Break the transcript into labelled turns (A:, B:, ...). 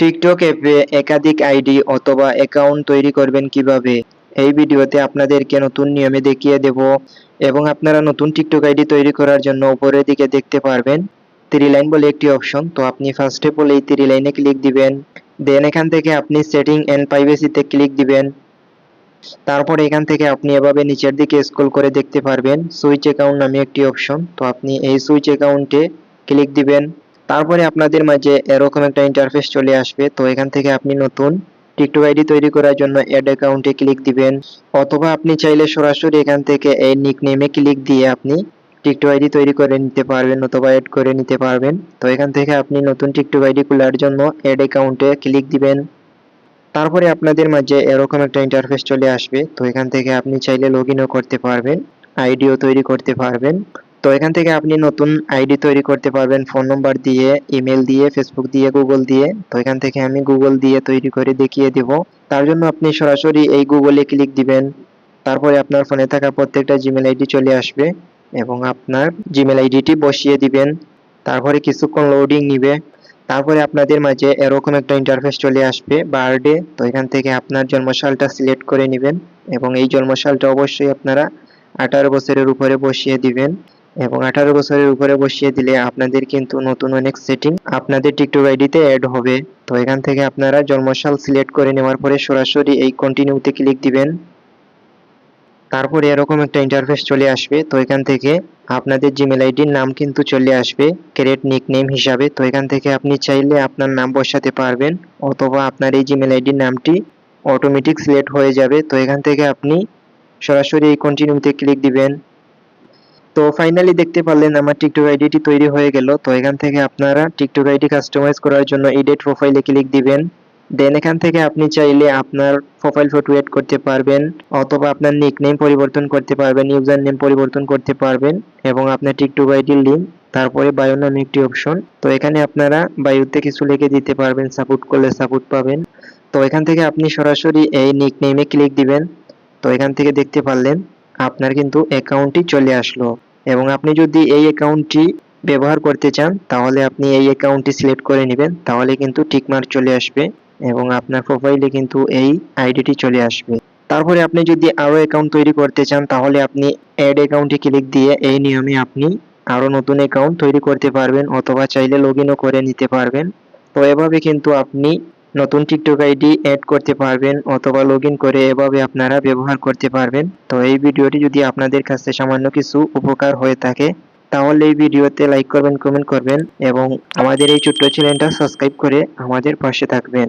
A: TikTok অ্যাপে একাধিক ID অথবা অ্যাকাউন্ট তৈরি করবেন কীভাবে? এই ভিডিওতে আপনাদেরকে নতুন নিয়মে দেখিয়ে দেব এবং আপনারা নতুন টিকটক আইডি তৈরি করার জন্য উপরের দিকে দেখতে পারবেন থ্রি লাইন বলে একটি অপশন তো আপনি ফার্স্টে বলে এই থ্রি লাইনে ক্লিক দিবেন। দেন এখান থেকে আপনি সেটিং এন্ড প্রাইভেসিতে ক্লিক দিবেন। তারপর এখান থেকে আপনি এভাবে নিচের দিকে স্ক্রল করে দেখতে পারবেন। সুইচ অ্যাকাউন্ট নামে একটি অপশন তো আপনি এই সুইচ অ্যাকাউন্টে ক্লিক দিবেন। তারপরে আপনাদের মাঝে এরকম একটা ইন্টারফেস চলে আসবে। তো এখান থেকে আপনি নতুন টিকটক আইডি তৈরি করার জন্য অ্যাড অ্যাকাউন্টে ক্লিক দিবেন। অথবা আপনি চাইলে সরাসরি এখান থেকে এই নিকনেমে ক্লিক দিয়ে আপনি টিকটক আইডি তৈরি করে নিতে পারবেন অথবা অ্যাড করে নিতে পারবেন। তো এখান থেকে আপনি নতুন টিকটক আইডি খোলার জন্য অ্যাড অ্যাকাউন্টে ক্লিক দিবেন। তারপরে আপনাদের মাঝে এরকম একটা ইন্টারফেস চলে আসবে। তো এখান থেকে আপনি চাইলে লগ ইনও করতে পারবেন আইডিও তৈরি করতে পারবেন। তো এখান থেকে আপনি নতুন আইডি তৈরি করতে পারবেন, ফোন নম্বর দিয়ে, ইমেল দিয়ে ফেসবুক দিয়ে গুগল দিয়ে। তো এখান থেকে আমি গুগল দিয়ে তৈরি করে দেখিয়ে দেব। তার জন্য আপনি সরাসরি এই গুগলে ক্লিক দিবেন। তারপরে আপনার ফোনে থাকা প্রত্যেকটা জিমেল আইডি চলে আসবে এবং আপনার জিমেল আইডিটি বসিয়ে দিবেন। তারপরে কিছুক্ষণ লোডিং নিবে। তারপরে আপনাদের মাঝে এরকম একটা ইন্টারফেস চলে আসবে বার্থডে তো এখান থেকে আপনার জন্মসালটা সিলেক্ট করে নেবেন এবং এই জন্মসালটা অবশ্যই আপনারা আঠারো বছরের উপরে বসিয়ে দিবেন। এবং আঠারো বছরের উপরে বসিয়ে দিলে আপনাদের কিন্তু নতুন অনেক সেটিং আপনাদের টিকটক আইডিতে অ্যাড হবে। তো এখান থেকে আপনারা জন্মসাল সিলেক্ট করে নেওয়ার পরে সরাসরি এই কন্টিনিউতে ক্লিক দিবেন। তারপরে এরকম একটা ইন্টারফেস চলে আসবে। তো এখান থেকে আপনাদের জিমেল আইডির নাম কিন্তু চলে আসবে ক্রিয়েট নিকনেম হিসাবে। তো এখান থেকে আপনি চাইলে আপনার নাম বসাতে পারবেন অথবা আপনার এই জিমেল আইডির নামটি অটোমেটিক সিলেক্ট হয়ে যাবে। তো এখান থেকে আপনি সরাসরি এই কন্টিনিউতে ক্লিক দিবেন। তো ফাইনালি দেখতে পারলেন আমার টিকটক আইডিটি তৈরি হয়ে গেল। তো এখান থেকে আপনারা টিকটক আইডি কাস্টমাইজ করার জন্য এডিট প্রোফাইলে ক্লিক দিবেন। দেন এখান থেকে আপনি চাইলে আপনার প্রোফাইল ফটো এড করতে পারবেন অথবা আপনার নিকনেম পরিবর্তন করতে পারবেন ইউজার নেম পরিবর্তন করতে পারবেন এবং আপনার টিকটক আইডির লিঙ্ক তারপরে বায়ো নামে একটি অপশন তো এখানে আপনারা বায়ুতে কিছু লিখে দিতে পারবেন সাপোর্ট করলে সাপোর্ট পাবেন। তো এখান থেকে আপনি সরাসরি এই নিকনেমে ক্লিক দিবেন। তো এখান থেকে দেখতে পারলেন আপনার কিন্তু অ্যাকাউন্টটি চলে আসলো। এবং আপনি যদি এই অ্যাকাউন্টটি ব্যবহার করতে চান, তাহলে আপনি এই অ্যাকাউন্টটি সিলেক্ট করে নেবেন, তাহলে কিন্তু টিকমার্ক চলে আসবে এবং আপনার প্রোফাইলে কিন্তু এই আইডিটি চলে আসবে। তারপরে আপনি যদি আরও অ্যাকাউন্ট তৈরি করতে চান, তাহলে আপনি অ্যাড অ্যাকাউন্টে ক্লিক দিয়ে এই নিয়মে আপনি আরও নতুন অ্যাকাউন্ট তৈরি করতে পারবেন অথবা চাইলে লগ করে নিতে পারবেন। তো এভাবে কিন্তু আপনি নতুন টিকটক আইডি অ্যাড করতে পারবেন অথবা লগ করে এভাবে আপনারা ব্যবহার করতে পারবেন। তো এই ভিডিওটি যদি আপনাদের কাছে সামান্য কিছু উপকার হয়ে থাকে, তাহলে এই ভিডিওতে লাইক করবেন কমেন্ট করবেন এবং আমাদের এই ছোট্ট চ্যানেলটা সাবস্ক্রাইব করে আমাদের পাশে থাকবেন।